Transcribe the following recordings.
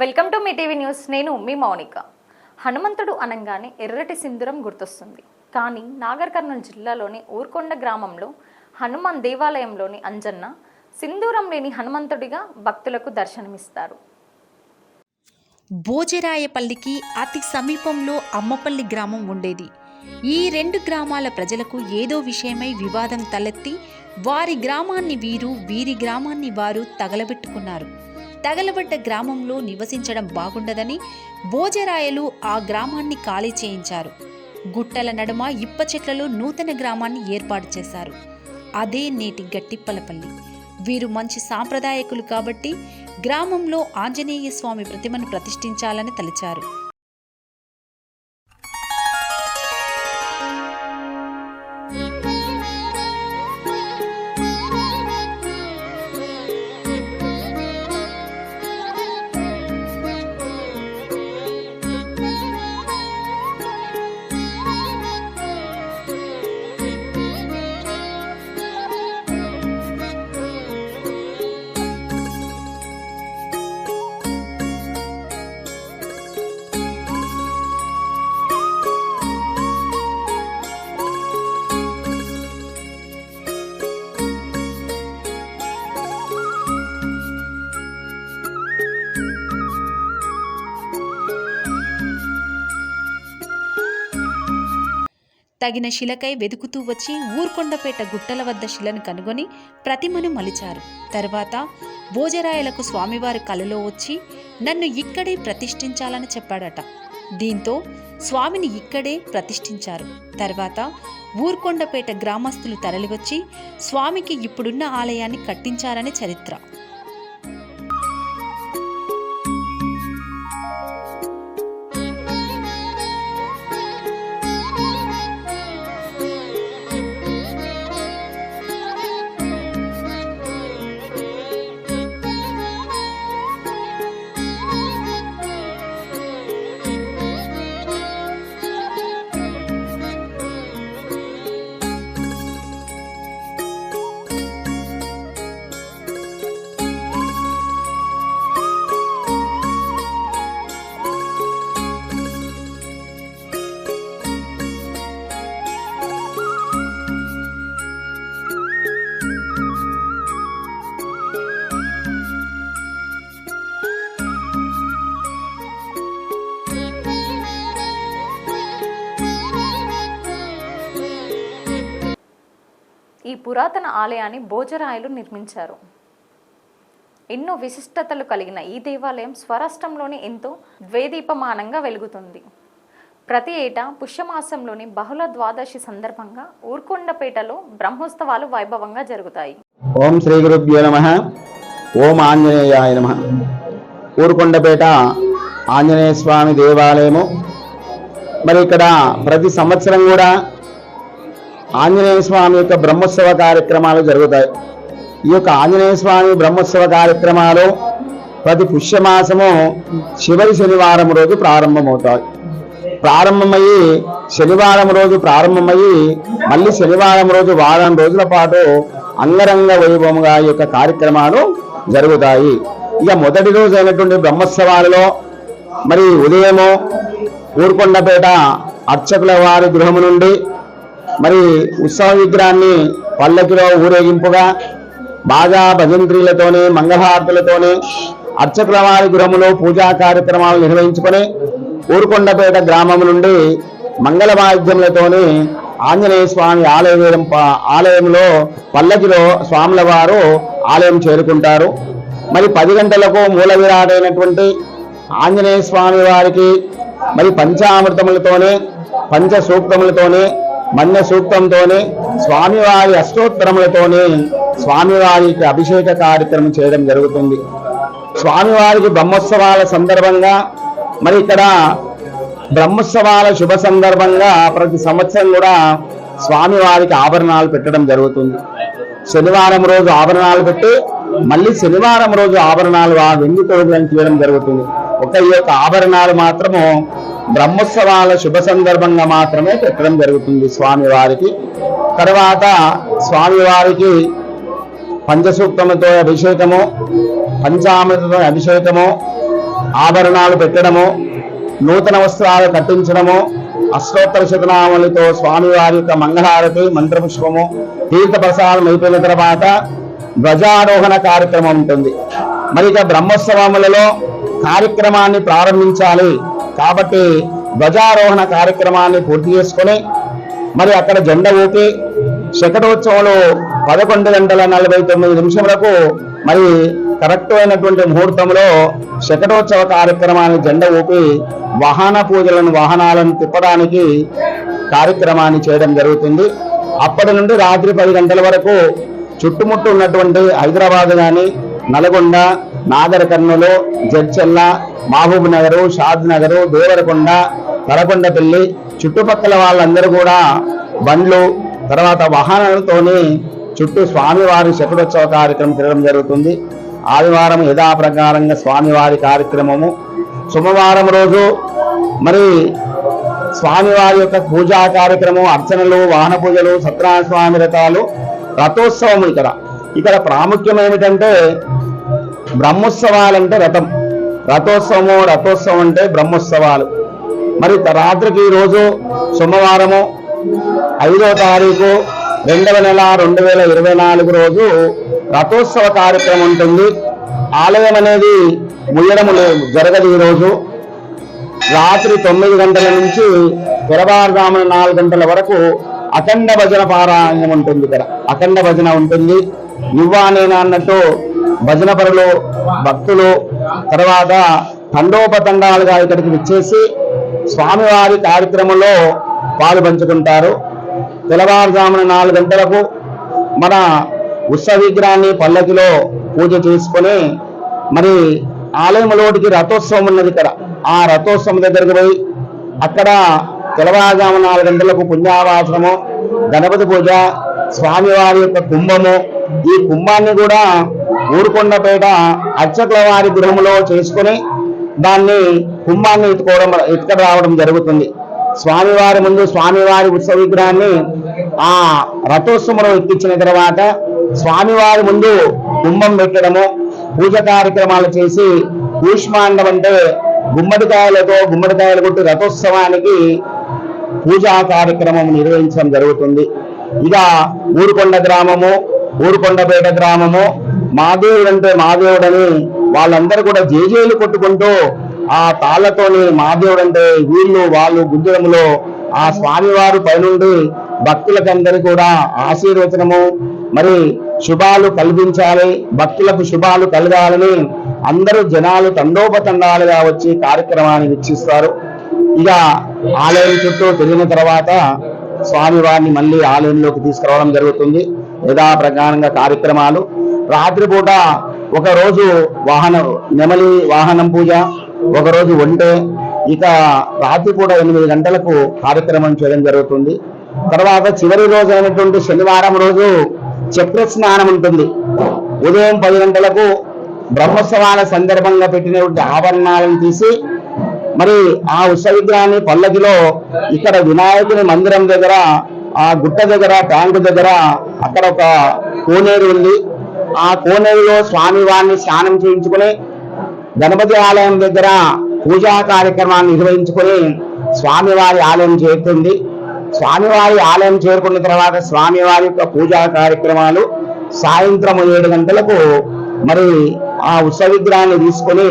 Welcome to మీ TV news. నేను మీ మౌనిక. హనుమంతుడు అనగానే ఎర్రటి సింధురం గుర్తొస్తుంది. కానీ నాగర్ కర్నూలు జిల్లాలోని ఊర్కొండ గ్రామంలో హనుమాన్ దేవాలయంలోని అంజన్న సింధూరం లేని హనుమంతుడిగా భక్తులకు దర్శనమిస్తారు. భోజరాయపల్లికి అతి సమీపంలో అమ్మపల్లి గ్రామం ఉండేది. ఈ రెండు గ్రామాల ప్రజలకు ఏదో విషయమై వివాదం తలెత్తి వారి గ్రామాన్ని వీరు వీరి గ్రామాన్ని వారు తగలబెట్టుకున్నారు. తగలబడ్డ గ్రామంలో నివసించడం బాగుండదని భోజరాయలు ఆ గ్రామాన్ని ఖాళీ చేయించారు. గుట్టల నడుమ ఇప్ప చెట్లలో నూతన గ్రామాన్ని ఏర్పాటు చేశారు. అదే నేటి గట్టిప్పలపల్లి. వీరు మంచి సాంప్రదాయకులు కాబట్టి గ్రామంలో ఆంజనేయ స్వామి ప్రతిమను ప్రతిష్ఠించాలని తలిచారు. తగిన శిలకై వెతుకుతూ వచ్చి ఊర్కొండపేట గుట్టల వద్ద శిలను కనుగొని ప్రతిమను మలిచారు. తర్వాత భోజరాయలకు స్వామివారి కలలో వచ్చి నన్ను ఇక్కడే ప్రతిష్ఠించాలని చెప్పాడట. దీంతో స్వామిని ఇక్కడే ప్రతిష్ఠించారు. తర్వాత ఊర్కొండపేట గ్రామస్తులు తరలివచ్చి స్వామికి ఇప్పుడున్న ఆలయాన్ని కట్టించారని చరిత్ర. పురాతన ఆలయాన్ని భోజరాయలు నిర్మించారు. ఎన్నో విశిష్టతలు కలిగిన ఈ దేవాలయం స్వరాష్ట్రంలోని ఎంతో ద్వేదీపమానంగా వెలుగుతుంది. ప్రతి ఏటా పుష్యమాసంలోని బహుళ ద్వాదశి సందర్భంగా ఊర్కొండపేటలో బ్రహ్మోత్సవాలు వైభవంగా జరుగుతాయి. ఓం శ్రీ గురుభ్యో నమ. ఓం ఆంజనేయాయ నమ. ఊరుకొండపేట ఆంజనేయ స్వామి దేవాలయము. మరి ఇక్కడ ప్రతి సంవత్సరం కూడా ఆంజనేయ స్వామి యొక్క బ్రహ్మోత్సవ కార్యక్రమాలు జరుగుతాయి. ఈ యొక్క ఆంజనేయ స్వామి బ్రహ్మోత్సవ కార్యక్రమాలు ప్రతి పుష్యమాసము చివరి శనివారం రోజు ప్రారంభమవుతాయి. ప్రారంభమయ్యి శనివారం రోజు ప్రారంభమయ్యి మళ్ళీ శనివారం రోజు వారం రోజుల పాటు అంగరంగ వైభవంగా ఈ యొక్క కార్యక్రమాలు జరుగుతాయి. ఇక మొదటి రోజు అయినటువంటి బ్రహ్మోత్సవాలలో మరి ఉదయము ఊరుకొండపేట అర్చకుల వారి గృహము నుండి మరి ఉత్సవ విగ్రహాన్ని పల్లకిలో ఊరేగింపుగా బాగా భజంత్రీలతోని మంగళహారతులతోని అర్చకుల వారి గృహములో పూజా కార్యక్రమాలు నిర్వహించుకొని ఊరుకొండపేట గ్రామం నుండి మంగళ వాయిద్యములతోని ఆంజనేయ స్వామి ఆలయం ఆలయంలో పల్లకిలో స్వాముల వారు ఆలయం చేరుకుంటారు. మరి పది గంటలకు మూల విరాటైనటువంటి ఆంజనేయ స్వామి వారికి మరి పంచామృతములతోనే పంచ సూక్తములతోనే మన్య సూక్తంతోనే స్వామివారి అష్టోత్తరములతోనే స్వామివారికి అభిషేక కార్యక్రమం చేయడం జరుగుతుంది. స్వామివారికి బ్రహ్మోత్సవాల సందర్భంగా మరి ఇక్కడ బ్రహ్మోత్సవాల శుభ సందర్భంగా ప్రతి సంవత్సరం కూడా స్వామివారికి ఆభరణాలు పెట్టడం జరుగుతుంది. శనివారం రోజు ఆభరణాలు పెట్టి మళ్ళీ శనివారం రోజు ఆభరణాలు ఆ వెండి తోడులను తీయడం జరుగుతుంది. ఒక ఈ యొక్క ఆభరణాలు మాత్రము బ్రహ్మోత్సవాల శుభ సందర్భంగా మాత్రమే పెట్టడం జరుగుతుంది స్వామివారికి. తర్వాత స్వామివారికి పంచసూక్తముతో అభిషేకము పంచామృతతో అభిషేకము ఆభరణాలు పెట్టడము నూతన వస్త్రాలు కట్టించడము అష్టోత్తర శతనామలతో స్వామివారి యొక్క మంగళారతి మంత్రపుష్పము తీర్థప్రసాదం అయిపోయిన తర్వాత ధ్వజారోహణ కార్యక్రమం ఉంటుంది. మరి ఇక బ్రహ్మోత్సవములలో కార్యక్రమాన్ని ప్రారంభించాలి. కాబట్టి ధ్వజారోహణ కార్యక్రమాన్ని పూర్తి చేసుకొని మరి అక్కడ జెండా ఊపి శకటోత్సవంలో పదకొండు గంటల నలభై తొమ్మిది నిమిషములకు మరి కరెక్ట్ అయినటువంటి ముహూర్తంలో శకటోత్సవ కార్యక్రమాన్ని జెండా ఊపి వాహన పూజలను వాహనాలను తిప్పడానికి కార్యక్రమాన్ని చేయడం జరుగుతుంది. అప్పటి నుండి రాత్రి పది గంటల వరకు చుట్టుముట్టు ఉన్నటువంటి హైదరాబాద్ కానీ నల్గొండ నాగరకర్నూలు జడ్చెల్ల మహబూబ్ నగరు షాద్ నగరు దేవరకొండ తలకొండపల్లి చుట్టుపక్కల వాళ్ళందరూ కూడా బండ్లు తర్వాత వాహనాలతోని చుట్టూ స్వామివారి శకుడోత్సవ కార్యక్రమం తిరగడం జరుగుతుంది. ఆదివారం యథాప్రకారంగా స్వామివారి కార్యక్రమము. సోమవారం రోజు మరి స్వామివారి యొక్క పూజా కార్యక్రమం అర్చనలు వాహన పూజలు సత్యనారాయణ స్వామి రథాలు రథోత్సవం ఇక్కడ. ఇక్కడ ప్రాముఖ్యం ఏమిటంటే బ్రహ్మోత్సవాలంటే రథం. రథోత్సవము రథోత్సవం అంటే బ్రహ్మోత్సవాలు. మరి రాత్రికి ఈ రోజు సోమవారము ఐదో తారీఖు రెండవ నెల రెండు వేల ఇరవై నాలుగు రోజు రథోత్సవ కార్యక్రమం ఉంటుంది. ఆలయం అనేది ముయ్యడము లేదు జరగదు ఈరోజు రాత్రి తొమ్మిది గంటల నుంచి తెరవారుజామున నాలుగు గంటల వరకు అఖండ భజన పారాయణం ఉంటుంది ఇక్కడ. అఖండ భజన ఉంటుంది. నువ్వా నేనా అన్నట్టు భజన పరులు భక్తులు తర్వాత తండోపతండాలుగా ఇక్కడికి విచ్చేసి స్వామివారి కార్యక్రమంలో పాలు పంచుకుంటారు. తెల్లవారుజామున నాలుగు గంటలకు మన ఉత్సవ విగ్రహాన్ని పల్లకిలో పూజ చేసుకొని మరి ఆలయంలోటికి రథోత్సవం ఉన్నది ఇక్కడ. ఆ రథోత్సవం దగ్గరికి పోయి అక్కడ తెల్లవారుజాము నాలుగు గంటలకు పుణ్యావాసనము గణపతి పూజ స్వామివారి యొక్క కుంభము. ఈ కుంభాన్ని కూడా ఊరుకొండపేట అర్చకుల వారి గృహంలో చేసుకొని దాన్ని కుంభాన్ని ఎత్తుకోవడం ఎత్తుక రావడం జరుగుతుంది. స్వామివారి ముందు స్వామివారి ఉత్సవ విగ్రహాన్ని ఆ రథోత్సవం ఎక్కించిన తర్వాత స్వామివారి ముందు కుంభం పెట్టడము పూజ కార్యక్రమాలు చేసి కూష్మాండం అంటే గుమ్మడికాయలతో గుమ్మడికాయలు కొట్టి రథోత్సవానికి పూజా కార్యక్రమం నిర్వహించడం జరుగుతుంది. ఇలా ఊరుకొండ గ్రామము ఊరుకొండపేట గ్రామము. మాదేవుడు అంటే మాదేవుడని వాళ్ళందరూ కూడా జేజేలు కొట్టుకుంటూ ఆ తాళ్ళతోని మాదేవుడు అంటే వీళ్ళు వాళ్ళు గుజరములో ఆ స్వామివారు పైనుండి భక్తులకందరి కూడా ఆశీర్వచనము. మరి శుభాలు కల్పించాలి భక్తులకు శుభాలు కలగాలని అందరూ జనాలు తండోపతండాలుగా వచ్చి కార్యక్రమాన్ని వీక్షిస్తారు. ఇక ఆలయం చుట్టూ తిరిగిన తర్వాత స్వామివారిని మళ్ళీ ఆలయంలోకి తీసుకురావడం జరుగుతుంది. యథాప్రకారంగా కార్యక్రమాలు. రాత్రిపూట ఒకరోజు వాహనం వాహన నెమలి వాహనం పూజ ఒకరోజు ఒంటె. ఇక రాత్రిపూట ఎనిమిది గంటలకు కార్యక్రమం చేయడం జరుగుతుంది. తర్వాత చివరి రోజు అయినటువంటి శనివారం రోజు చక్ర స్నానం ఉంటుంది. ఉదయం పది గంటలకు బ్రహ్మోత్సవాల సందర్భంగా పెట్టినటువంటి ఆభరణాలను తీసి మరి ఆ ఉత్సవ విగ్రహాన్ని పల్లకిలో ఇక్కడ వినాయకుని మందిరం దగ్గర ఆ గుట్ట దగ్గర ట్యాంకు దగ్గర అక్కడ ఒక కోనేరు ఉంది. ఆ కోనేరులో స్వామివారిని స్నానం చేయించుకుని గణపతి ఆలయం దగ్గర పూజా కార్యక్రమాన్ని నిర్వహించుకొని స్వామివారి ఆలయం చేరుతుంది. స్వామివారి ఆలయం చేరుకున్న తర్వాత స్వామివారి యొక్క పూజా కార్యక్రమాలు సాయంత్రం ఏడు గంటలకు మరి ఆ ఉత్సవ విగ్రహాన్ని తీసుకొని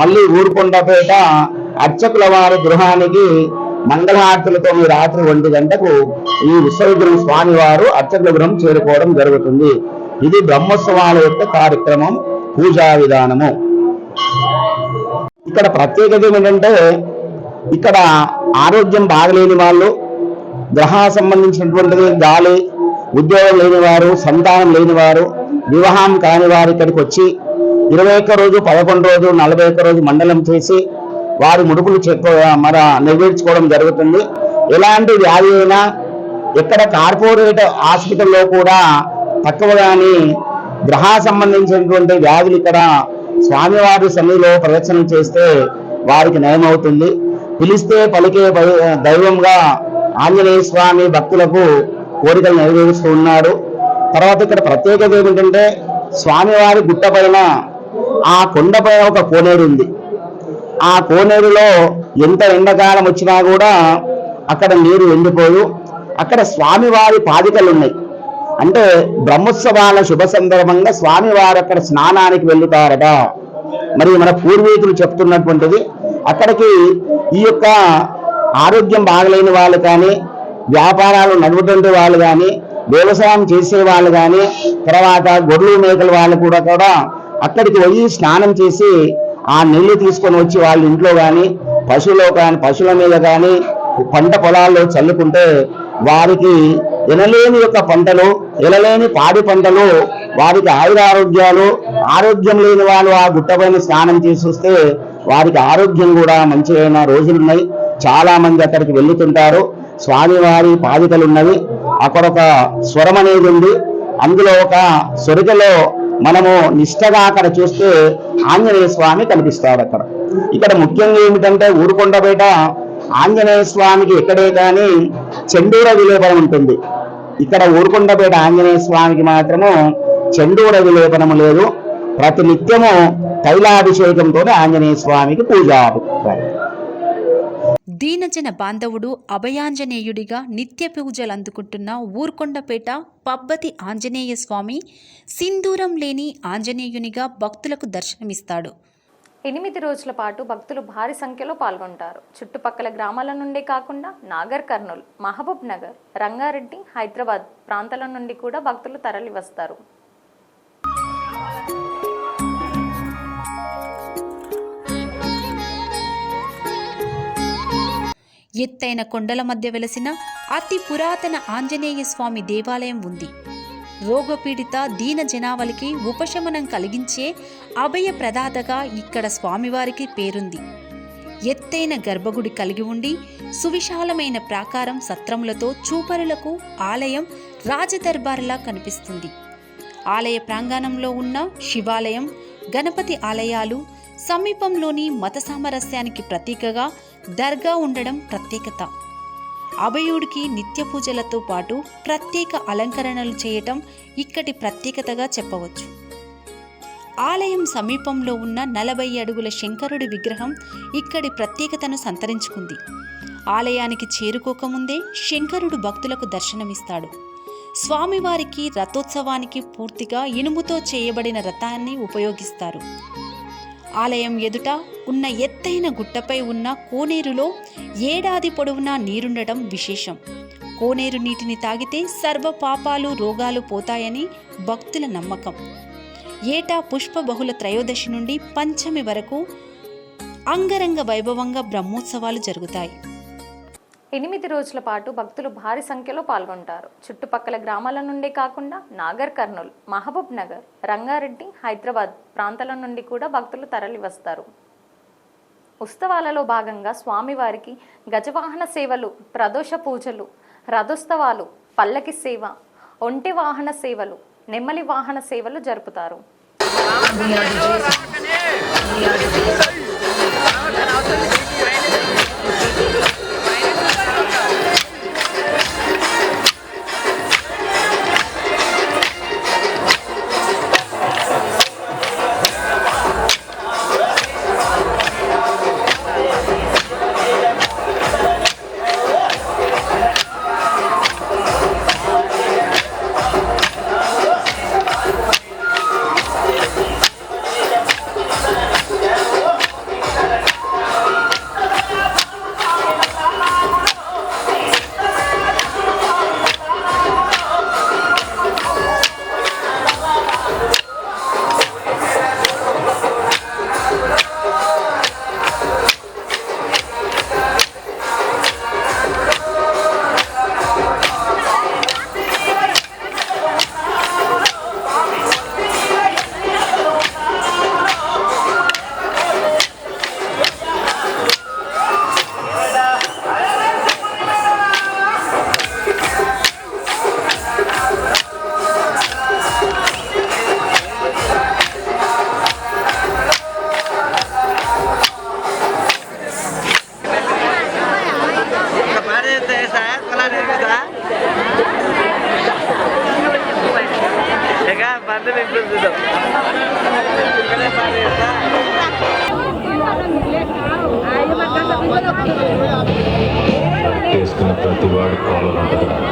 మళ్ళీ ఊరుకొండపేట అర్చకుల వారి గృహానికి మంగళహారతులతో ఈ రాత్రి ఒంటి గంటకు ఈ విశ్వవిగ్రహం స్వామి స్వామివారు అర్చకుల గృహం చేరుకోవడం జరుగుతుంది. ఇది బ్రహ్మోత్సవాల యొక్క కార్యక్రమం పూజా విధానము. ఇక్కడ ప్రత్యేకత ఏంటంటే ఇక్కడ ఆరోగ్యం బాగలేని వాళ్ళు గ్రహ సంబంధించినటువంటిది గాలి ఉద్యోగం లేని వారు సంతానం లేని వారు వివాహం కాని వారు ఇక్కడికి వచ్చి ఇరవై ఒక్క రోజు పదకొండు రోజు నలభై ఒక్క రోజు మండలం చేసి వారి ముడుపులు చెప్ప మన నెరవేర్చుకోవడం జరుగుతుంది. ఎలాంటి వ్యాధి అయినా ఇక్కడ కార్పొరేట్ హాస్పిటల్లో కూడా తక్కువ కానీ గ్రహ సంబంధించినటువంటి వ్యాధులు ఇక్కడ స్వామివారి సన్నిధిలో ప్రదర్శన చేస్తే వారికి నయమవుతుంది. పిలిస్తే పలికే దైవంగా ఆంజనేయ స్వామి భక్తులకు కోరికలు నెరవేరుస్తూ ఉన్నాడు తర్వాత ఇక్కడ ప్రత్యేకత ఏమిటంటే స్వామివారి గుట్ట పైన ఆ కొండపైన ఒక కోనేరు ఉంది. ఆ కోనేరులో ఎంత ఎండాకాలం వచ్చినా కూడా అక్కడ నీరు ఎండిపోదు. అక్కడ స్వామివారి పాదికలు ఉన్నాయి అంటే బ్రహ్మోత్సవాల శుభ సందర్భంగా స్వామివారు అక్కడ స్నానానికి వెళ్తారట. మరి మన పూర్వీకులు చెప్తున్నటువంటిది అక్కడికి ఈ యొక్క ఆరోగ్యం బాగలేని వాళ్ళు కానీ వ్యాపారాలు నడుపుతుంటే వాళ్ళు కానీ వ్యవసాయం చేసే వాళ్ళు కానీ తర్వాత గొర్రెలు మేకల వాళ్ళు కూడా కూడా అక్కడికి పోయి స్నానం చేసి ఆ నీళ్ళు తీసుకొని వచ్చి వాళ్ళ ఇంట్లో కానీ పశువులో కానీ పశువుల మీద కానీ పంట పొలాల్లో చల్లుకుంటే వారికి ఎనలేని యొక్క పంటలు ఎనలేని పాడి పంటలు వారికి ఆయురారోగ్యాలు ఆరోగ్యం లేని వాళ్ళు ఆ గుట్టపైన స్నానం చేసి వస్తే వారికి ఆరోగ్యం కూడా మంచిగా రోజులున్నాయి. చాలా మంది అక్కడికి వెళ్తుంటారు స్వామివారి పాదికలు ఉన్నవి అక్కడ ఒక స్వరం అనేది ఉంది. అందులో ఒక సొరికలో మనము నిష్టగా అక్కడ చూస్తే ఆంజనేయ స్వామి కనిపిస్తాడు అక్కడ. ఇక్కడ ముఖ్యంగా ఏమిటంటే ఊరుకొండపేట ఆంజనేయ స్వామికి ఎక్కడే కానీ చెండూర విలేపనం ఉంటుంది. ఇక్కడ ఊరుకొండపేట ఆంజనేయ స్వామికి మాత్రము చెండూర విలేపనము లేదు. ప్రతి నిత్యము తైలాభిషేకంతో ఆంజనేయ స్వామికి పూజ దీనజన బాంధవుడు అభయాంజనేయుడిగా నిత్య పూజలు అందుకుంటున్న ఊర్కొండపేట పబ్బతి ఆంజనేయ స్వామి సింధూరం లేని ఆంజనేయునిగా భక్తులకు దర్శనమిస్తాడు. ఎనిమిది రోజుల పాటు భక్తులు భారీ సంఖ్యలో పాల్గొంటారు. చుట్టుపక్కల గ్రామాల నుండే కాకుండా నాగర్ కర్నూల్ మహబూబ్ నగర్ రంగారెడ్డి హైదరాబాద్ ప్రాంతాల నుండి కూడా భక్తులు తరలి ఎత్తైన కొండల మధ్య వెలసిన అతి పురాతన ఆంజనేయ స్వామి దేవాలయం ఉంది. రోగపీడిత దీన జనావళికి ఉపశమనం కలిగించే అభయ ప్రదాతగా ఇక్కడ స్వామివారికి పేరుంది. ఎత్తైన గర్భగుడి కలిగి ఉండి సువిశాలమైన ప్రాకారం సత్రములతో చూపరులకు ఆలయం రాజదర్బారులా కనిపిస్తుంది. ఆలయ ప్రాంగణంలో ఉన్న శివాలయం గణపతి ఆలయాలు సమీపంలోని మత సామరస్యానికి ప్రతీకగా దర్గా ఉండడం ప్రత్యేకత. అభయుడికి నిత్య పూజలతో పాటు ప్రత్యేక అలంకరణలు చేయటం ఇక్కడి ప్రత్యేకతగా చెప్పవచ్చు. ఆలయం సమీపంలో ఉన్న నలభై అడుగుల శంకరుడి విగ్రహం ఇక్కడి ప్రత్యేకతను సంతరించుకుంది. ఆలయానికి చేరుకోకముందే శంకరుడు భక్తులకు దర్శనమిస్తాడు. స్వామివారికి రథోత్సవానికి పూర్తిగా ఇనుముతో చేయబడిన రథాన్ని ఉపయోగిస్తారు. ఆలయం ఎదుట ఉన్న ఎత్తైన గుట్టపై ఉన్న కోనేరులో ఏడాది పొడవునా నీరుండటం విశేషం. కోనేరు నీటిని తాగితే సర్వ పాపాలు రోగాలు పోతాయని భక్తుల నమ్మకం. ఏటా పుష్ప బహుళ త్రయోదశి నుండి పంచమి వరకు అంగరంగ వైభవంగా బ్రహ్మోత్సవాలు జరుగుతాయి. ఎనిమిది రోజుల పాటు భక్తులు భారీ సంఖ్యలో పాల్గొంటారు. చుట్టుపక్కల గ్రామాల నుండే కాకుండా నాగర్ కర్నూల్ మహబూబ్ నగర్ రంగారెడ్డి హైదరాబాద్ ప్రాంతాల నుండి కూడా భక్తులు తరలి వస్తారు ఉత్సవాలలో భాగంగా స్వామివారికి గజవాహన సేవలు ప్రదోష పూజలు రథోత్సవాలు పల్లకి సేవ ఒంటి వాహన సేవలు నెమ్మలి వాహన సేవలు జరుపుతారు. చేసుకున్న ప్రతి వాడు కాలం ఉంటుంది.